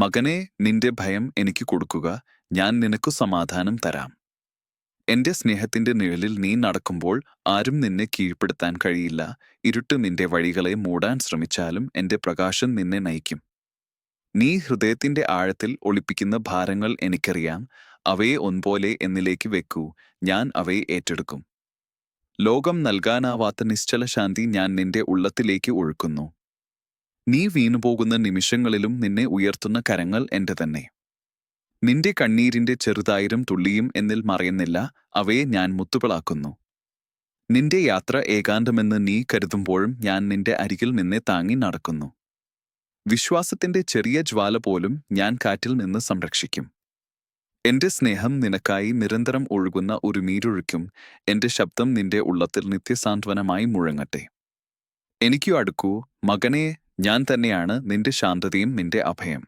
മകനെ നിന്റെ ഭയം എനിക്ക് കൊടുക്കുക. ഞാൻ നിനക്കു സമാധാനം തരാം. എന്റെ സ്നേഹത്തിന്റെ നിഴലിൽ നീ നടക്കുമ്പോൾ ആരും നിന്നെ കീഴ്പ്പെടുത്താൻ കഴിയില്ല. ഇരുട്ട് നിന്റെ വഴികളെ മൂടാൻ ശ്രമിച്ചാലും എന്റെ പ്രകാശം നിന്നെ നയിക്കും. നീ ഹൃദയത്തിന്റെ ആഴത്തിൽ ഒളിപ്പിക്കുന്ന ഭാരങ്ങൾ എനിക്കറിയാം. അവയെ ഒൻപോലെ എന്നിലേക്ക് വെക്കൂ. ഞാൻ അവയെ ഏറ്റെടുക്കും. ലോകം നൽകാനാവാത്ത നിശ്ചല ശാന്തി ഞാൻ നിന്റെ ഉള്ളത്തിലേക്ക് ഒഴുക്കുന്നു. നീ വീണുപോകുന്ന നിമിഷങ്ങളിലും നിന്നെ ഉയർത്തുന്ന കരങ്ങൾ എന്റെ തന്നെ. നിന്റെ കണ്ണീരിന്റെ ചെറുതായിരം തുള്ളിയും എന്നിൽ മറയുന്നില്ല അവയെ ഞാൻ മുത്തുകളാക്കുന്നു. നിന്റെ യാത്ര ഏകാന്തമെന്ന് നീ കരുതുമ്പോഴും ഞാൻ നിന്റെ അരികിൽ നിന്നെ താങ്ങി നടക്കുന്നു. വിശ്വാസത്തിന്റെ ചെറിയ ജ്വാല പോലും ഞാൻ കാറ്റിൽ നിന്ന് സംരക്ഷിക്കും. എന്റെ സ്നേഹം നിനക്കായി നിരന്തരം ഒഴുകുന്ന ഒരു നീരൊഴുക്കും എന്റെ ശബ്ദം നിന്റെ ഉള്ളത്തിൽ നിത്യസാന്ത്വനമായി മുഴങ്ങട്ടെ. എനിക്കു അടുക്കൂ മകനെ ഞാൻ തന്നെയാണ് നിന്റെ ശാന്തതയും നിന്റെ അഭയം.